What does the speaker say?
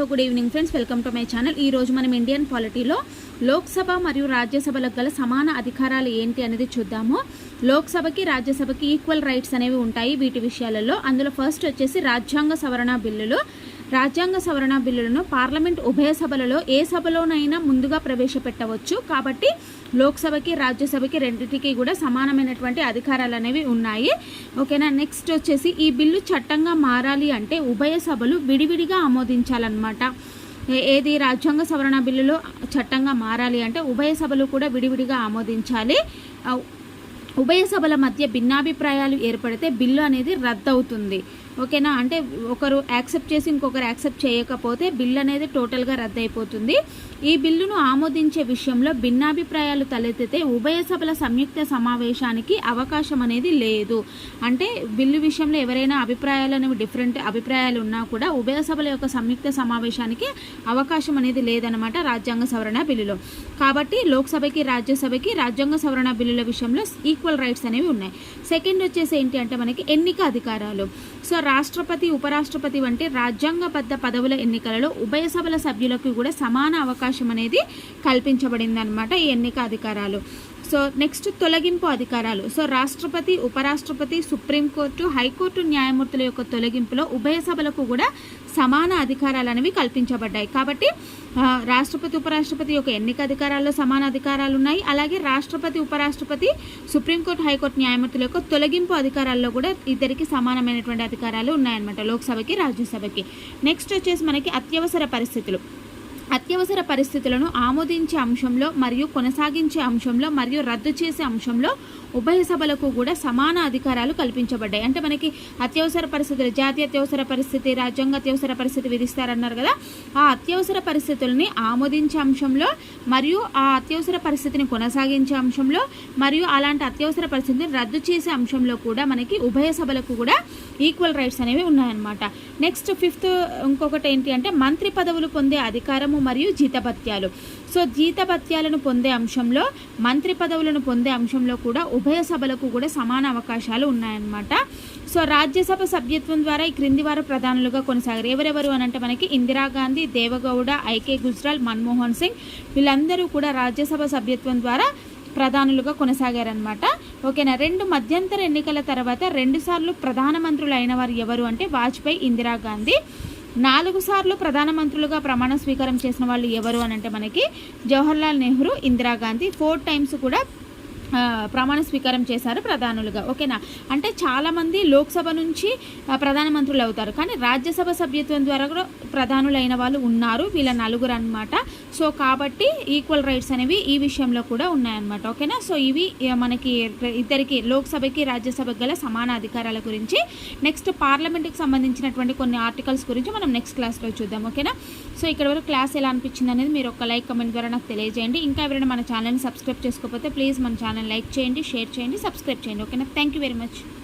So good evening friends welcome to my channel ఈ రోజు మనం ఇండియన్ పాలిటీలో లోక్సభ మరియు రాజ్యసభలకు గల సమాన అధికారాలు ఏంటి అనేది చూద్దాము. లోక్సభకి రాజ్యసభకి ఈక్వల్ రైట్స్ అనేవి ఉంటాయి వీటి విషయాలలో. అందులో ఫస్ట్ వచ్చేసి రాజ్యాంగ సవరణ బిల్లులు. రాజ్యాంగ సవరణ బిల్లులను పార్లమెంట్ ఉభయ సభలలో ఏ సభలోనైనా ముందుగా ప్రవేశపెట్టవచ్చు. కాబట్టి లోక్సభకి రాజ్యసభకి రెండింటికి కూడా సమానమైనటువంటి అధికారాలు అనేవి ఉన్నాయి. ఓకేనా? నెక్స్ట్ వచ్చేసి ఈ బిల్లు చట్టంగా మారాలి అంటే ఉభయ సభలు విడివిడిగా ఆమోదించాలన్నమాట. ఏది రాజ్యాంగ సవరణ బిల్లులో చట్టంగా మారాలి అంటే ఉభయ సభలు కూడా విడివిడిగా ఆమోదించాలి. ఉభయ సభల మధ్య భిన్నాభిప్రాయాలు ఏర్పడితే బిల్లు అనేది రద్దవుతుంది. ఓకేనా? అంటే ఒకరు యాక్సెప్ట్ చేసి ఇంకొకరు యాక్సెప్ట్ చేయకపోతే బిల్ అనేది టోటల్గా రద్దయిపోతుంది. ఈ బిల్లును ఆమోదించే విషయంలో భిన్నాభిప్రాయాలు తలెత్తితే ఉభయ సభల సంయుక్త సమావేశానికి అవకాశం అనేది లేదు. అంటే బిల్లు విషయంలో ఎవరైనా అభిప్రాయాలు అనేవి డిఫరెంట్ అభిప్రాయాలు ఉన్నా కూడా ఉభయ సభల యొక్క సంయుక్త సమావేశానికి అవకాశం అనేది లేదనమాట రాజ్యాంగ సవరణ బిల్లులో. కాబట్టి లోక్సభకి రాజ్యసభకి రాజ్యాంగ సవరణ బిల్లుల విషయంలో ఈక్వల్ రైట్స్ అనేవి ఉన్నాయి. సెకండ్ వచ్చేసి ఏంటి అంటే మనకి ఎన్నిక అధికారాలు. సో రాష్ట్రపతి ఉపరాష్ట్రపతి వంటి రాజ్యాంగబద్ధ పదవుల ఎన్నికలలో ఉభయ సభల సభ్యులకు కూడా సమాన అవకాశం అనేది కల్పించబడింది అనమాట ఈ ఎన్నిక అధికారాలు. సో నెక్స్ట్ తొలగింపు అధికారాలు. సో రాష్ట్రపతి ఉపరాష్ట్రపతి సుప్రీంకోర్టు హైకోర్టు న్యాయమూర్తుల యొక్క తొలగింపులో ఉభయ సభలకు కూడా సమాన అధికారాలు అనేవి కల్పించబడ్డాయి. కాబట్టి రాష్ట్రపతి ఉపరాష్ట్రపతి యొక్క ఎన్నిక అధికారాల్లో సమాన అధికారాలు ఉన్నాయి. అలాగే రాష్ట్రపతి ఉపరాష్ట్రపతి సుప్రీంకోర్టు హైకోర్టు న్యాయమూర్తుల యొక్క తొలగింపు అధికారాల్లో కూడా ఇద్దరికి సమానమైనటువంటి అధికారాలు ఉన్నాయన్నమాట లోక్సభకి రాజ్యసభకి. నెక్స్ట్ వచ్చేసి మనకి అత్యవసర పరిస్థితులు. అత్యవసర పరిస్థితులను ఆమోదించే అంశంలో మరియు కొనసాగించే అంశంలో మరియు రద్దు చేసే అంశంలో ఉభయ సభలకు కూడా సమాన అధికారాలు కల్పించబడ్డాయి. అంటే మనకి అత్యవసర పరిస్థితులు జాతీయ అత్యవసర పరిస్థితి రాజ్యాంగ అత్యవసర పరిస్థితి విధిస్తారన్నారు కదా. ఆ అత్యవసర పరిస్థితుల్ని ఆమోదించే అంశంలో మరియు ఆ అత్యవసర పరిస్థితిని కొనసాగించే అంశంలో మరియు అలాంటి అత్యవసర పరిస్థితిని రద్దు చేసే అంశంలో కూడా మనకి ఉభయ సభలకు కూడా ఈక్వల్ రైట్స్ అనేవి ఉన్నాయన్నమాట. నెక్స్ట్ ఫిఫ్త్ ఇంకొకటి ఏంటి అంటే మంత్రి పదవులు పొందే అధికారము మరియు జీతభత్యాలు. సో జీతభత్యాలను పొందే అంశంలో మంత్రి పదవులను పొందే అంశంలో కూడా ఉభయ సభలకు కూడా సమాన అవకాశాలు ఉన్నాయన్నమాట. సో రాజ్యసభ సభ్యత్వం ద్వారా ఈ క్రింది వారు ప్రధానులుగా కొనసాగారు. ఎవరెవరు అని అంటే మనకి ఇందిరాగాంధీ దేవగౌడ ఐకే గుజ్రాల్ మన్మోహన్ సింగ్ వీళ్ళందరూ కూడా రాజ్యసభ సభ్యత్వం ద్వారా ప్రధానులుగా కొనసాగారనమాట ఓకేనా? రెండు మధ్యంతర ఎన్నికల తర్వాత రెండుసార్లు ప్రధానమంత్రులు అయిన వారు ఎవరు అంటే వాజ్పేయి ఇందిరాగాంధీ నాలుగు సార్లు ప్రధానమంత్రులుగా ప్రమాణ స్వీకారం చేసిన వాళ్ళు ఎవరు అని అంటే మనకి జవహర్లాల్ నెహ్రూ ఇందిరాగాంధీ. ఫోర్ టైమ్స్ కూడా ప్రమాణ స్వీకారం చేశారు ప్రధానులుగా. ఓకేనా? అంటే చాలామంది లోక్సభ నుంచి ప్రధానమంత్రులు అవుతారు. కానీ రాజ్యసభ సభ్యత్వం ద్వారా కూడా ప్రధానులైన వాళ్ళు ఉన్నారు. వీళ్ళ నలుగురు అనమాట సో కాబట్టి ఈక్వల్ రైట్స్ అనేవి ఈ విషయంలో కూడా ఉన్నాయన్నమాట. ఓకేనా? సో ఇవి మనకి ఇద్దరికి లోక్సభకి రాజ్యసభకి గల సమాన అధికారాల గురించి. నెక్స్ట్ పార్లమెంట్కి సంబంధించినటువంటి కొన్ని ఆర్టికల్స్ గురించి మనం నెక్స్ట్ క్లాస్లో చూద్దాం. ఓకేనా? సో ఇక్కడ వరకు క్లాస్ ఎలా అనిపించింది అనేది మీరు ఒక లైక్ కమెంట్ ద్వారా నాకు తెలియజేయండి. ఇంకా ఎవరైనా మన ఛానల్ని సబ్స్క్రైబ్ చేసుకోకపోతే ప్లీజ్ మన ఛానల్ ఛానల్ లైక్ చేయండి షేర్ చేయండి సబ్స్క్రైబ్ చేయండి. ఓకేనా? Thank you very much